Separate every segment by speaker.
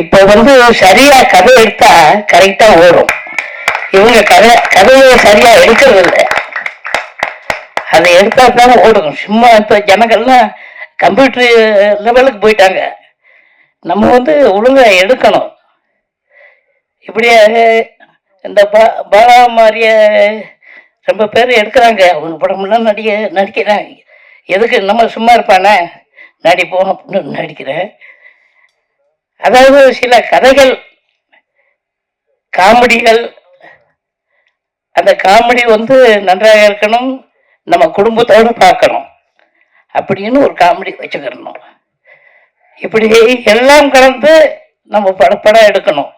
Speaker 1: இப்போ வந்து சரியா கதை எடுத்தா கரெக்டா ஓடும். இவங்க கதை கதையை சரியா எடுக்கிறது இல்லை அதை எடுத்தா தான் ஓடும் சும்மா இப்போ ஜனங்கள்லாம் கம்ப்யூட்டர் லெவலுக்கு போயிட்டாங்க. நம்ம வந்து ஒழுங்கா எடுக்கணும். இப்படியாக இந்த பா பாலா மாரிய ரொம்ப பேர் எடுக்கிறாங்க. அவங்க படம்லாம் நடிக்க நடிக்கிறாங்க. எதுக்கு நம்ம சும்மா இருப்பானே? நடிப்போம் அப்படின்னு நடிக்கிறேன் அதாவது சில கதைகள் காமெடிகள் அந்த காமெடி வந்து நன்றாக இருக்கணும் நம்ம குடும்பத்தோடு பார்க்கணும் அப்படின்னு ஒரு காமெடி வச்சுக்கிறணும் இப்படி எல்லாம் கலந்து நம்ம படப்படம் எடுக்கணும்.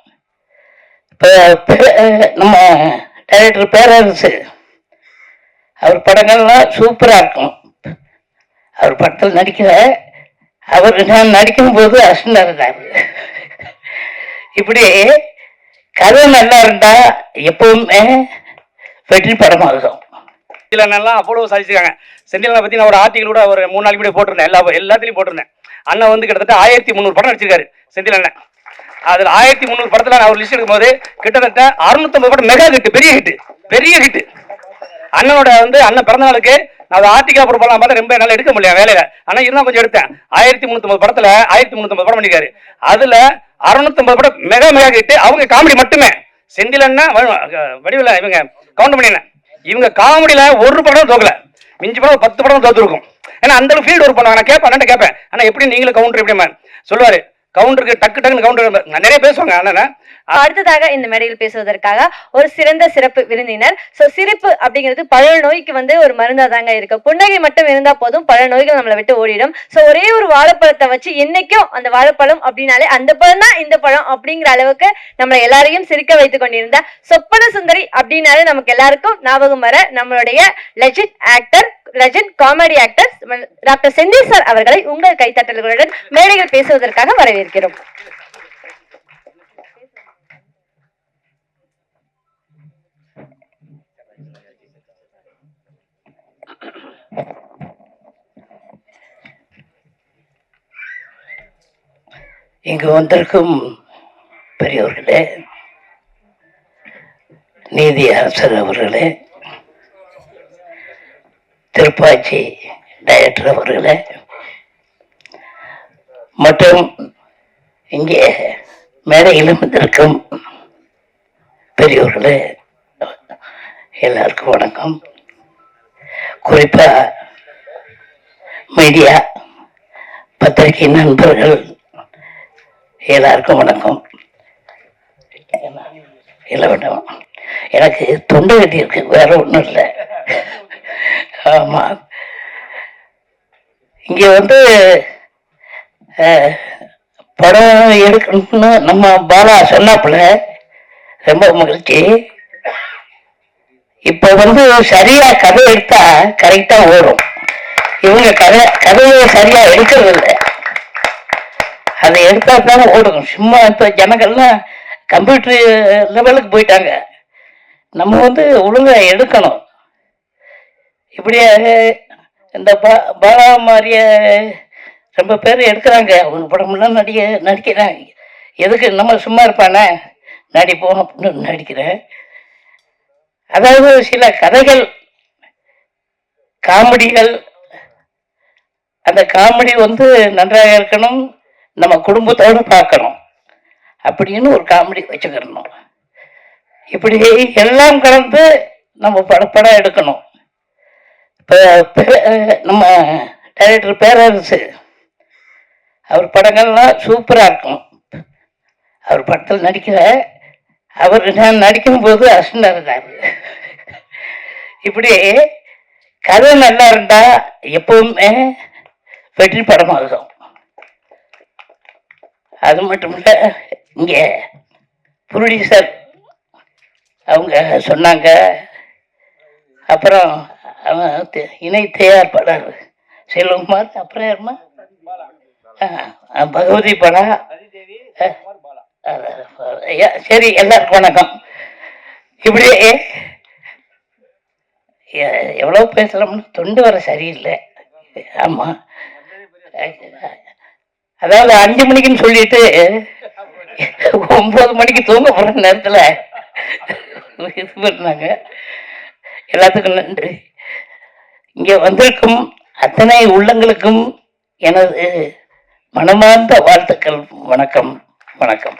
Speaker 1: இப்போ நம்ம டைரக்டர் பேரரசு அவர் படங்கள்லாம் சூப்பராக இருக்கும். அவர் படத்தில் நடிக்கிற அவர் நான் நடிக்கும்போது அசனாக இருந்தார். இப்படி கதை நல்லா இருந்தா எப்பவுமே வெற்றி படமாகும்
Speaker 2: செந்திலண்ணெல்லாம் அவ்வளோ சாதிச்சிருக்காங்க. செந்திலனை பற்றி நான் ஒரு ஆர்டிகல் கூட ஒரு மூணு நாளைக்கு முன்னாடி போட்டிருந்தேன். எல்லா எல்லாத்துலையும் போட்டிருந்தேன். அண்ணன் வந்து கிட்டத்தட்ட ஆயிரத்தி முந்நூறு படம் நடிச்சிருக்காரு செந்திலண்ணன் அதில் ஆயிரத்தி முந்நூறு படத்தில் நான் ஒரு லிஸ்ட் எடுக்கும்போது கிட்டத்தட்ட அறுநூத்தம்பது படம் மெகா ஹிட்டு பெரிய ஹிட்டு பெரிய ஹிட்டு அண்ணனோட வந்து அண்ணன் பிறந்த நாளுக்கு அது ஒரு ஆர்டிகல் அப்புறம் பண்ணலாம் பார்த்தா ரொம்ப என்னால் எடுக்க முடியல வேலையில. ஆனால் இருந்தால் கொஞ்சம் எடுத்தேன். ஆயிரத்தி முந்நூற்றம்பது படத்தில் ஆயிரத்தி முந்நூற்றம்பது படம் பண்ணியிருக்காரு அதில் அறுநூத்தம்பது படம் மெகா மெகா கிட்டு அவங்க காமெடி மட்டுமே. செந்திலன்னா வடிவில் இவங்க கவுண்ட் பண்ணினேன் இவங்க காமெடியில ஒரு படம் தோக்கல. மிஞ்சி படம் பத்து படம் தோத்துருக்கும். ஏன்னா அந்த ஃபீல்டு ஒர்க் பண்ணுவாங்க. நான் கேட்பேன் அண்ணன் கேட்பேன் ஆனா எப்படி நீங்களும் கவுண்டர் எப்படி சொல்லுவாரு கவுண்டருக்கு டக்கு டக்குன்னு கவுண்டர் நிறைய பேசுவாங்க அண்ணன்
Speaker 3: அடுத்ததாக இந்த மேடையில் பேசுவதற்காக ஒரு சிறந்த சிறப்பு விருந்தினர். ஸோ சிரிப்பு அப்படிங்கிறது பல நோய்க்கு வந்து ஒரு மருந்தா தாங்க இருக்கு. புன்னகை மட்டும் இருந்தா போதும் பல நோய்கள் நம்மளை விட்டு ஓடிடும். சோ ஒரே ஒரு வாழைப்பழத்தை வச்சு என்னைக்கும் அந்த வாழைப்பழம் அப்படின்னாலே அந்த பழம் தான் இந்த பழம் அப்படிங்கிற அளவுக்கு நம்மளை எல்லாரையும் சிரிக்க வைத்துக் கொண்டிருந்த சொப்பன சுந்தரி அப்படின்னாலே நமக்கு எல்லாருக்கும் ஞாபகம் வர நம்மளுடைய legit actor legend comedy actor doctor Senthil sir அவர்களை உங்கள் கைத்தட்டல்களுடன் மேடையில் பேசுவதற்காக வரவேற்கிறோம்.
Speaker 1: இங்கு வந்திருக்கும் பெரியவர்களே நீதி அரசர் அவர்களே திருப்பாச்சி டைரக்டர் அவர்களே. மற்றும் இங்கே மேடையில் இருந்திருக்கும் பெரியவர்களே எல்லாருக்கும் வணக்கம். குறிப்பாக மீடியா பத்திரிகை நண்பர்கள் எல்லாருக்கும் வணக்கம். இல்லை வேண்டாம் எனக்கு தொண்டை கட்டி இருக்கு வேற ஒன்றும் இல்லை. ஆமாம் இங்கே வந்து படம் எடுக்கணும்னு நம்ம பாலா சொன்னாப்புல ரொம்ப மகிழ்ச்சி. இப்போ வந்து சரியா கதை எடுத்தா கரெக்டா ஓடும். இவங்க கதை கதையை சரியா எடுக்கிறது இல்லை அதை எடுத்தா தான் ஓடும் சும்மா இப்போ ஜனங்கள்லாம் கம்ப்யூட்டர் லெவலுக்கு போயிட்டாங்க. நம்ம வந்து ஒழுங்கா எடுக்கணும். இப்படியாக இந்த பா பாலா மாதிரிய ரொம்ப பேர் எடுக்கிறாங்க. அவங்க படம்லாம் நடிக்க நடிக்கிறாங்க எதுக்கு? நம்ம சும்மா இருப்பானே? நடிப்போம் அப்படின்னு நடிக்கிறேன். அதாவது சில கதைகள் காமெடிகள் அந்த காமெடி வந்து நன்றாக இருக்கணும். நம்ம குடும்பத்தோடு பார்க்கணும். அப்படின்னு ஒரு காமெடி வச்சுக்கிறணும். இப்படி எல்லாம் கலந்து நம்ம படப்படம் எடுக்கணும். நம்ம டைரக்டர் பேரரசு அவர் படங்கள்லாம் சூப்பராக இருக்கும். அவர் படத்தில் நடிக்கிற அவர் நான் நடிக்கும்போது அசனாக இருந்தார் இப்படி கதை நல்லா இருந்தால் எப்பவுமே வெற்றி படமாகும் அது மட்டும் இல்லை இங்கே புரொடியூசர் அவங்க சொன்னாங்க அப்புறம் அவன் தி- இணை தயாரிப்பாளர். செல்வகுமார் அப்புறம் யாருமா பகவதி படம் சரி எல்லாருக்கும் வணக்கம். இப்படியே எவ்வளோ எவ்வளவு பேசலாம்னு தொண்டு வர சரியில்லை. ஆமா. அதாவது அஞ்சு மணிக்குன்னு சொல்லிட்டு ஒன்பது மணிக்கு தூங்க போகிற நேரத்தில் இது பண்ணாங்க. எல்லாத்துக்கும் நன்றி. இங்கே வந்திருக்கும் அத்தனை உள்ளங்களுக்கும் எனது மனமார்ந்த வாழ்த்துக்கள். வணக்கம். வணக்கம்.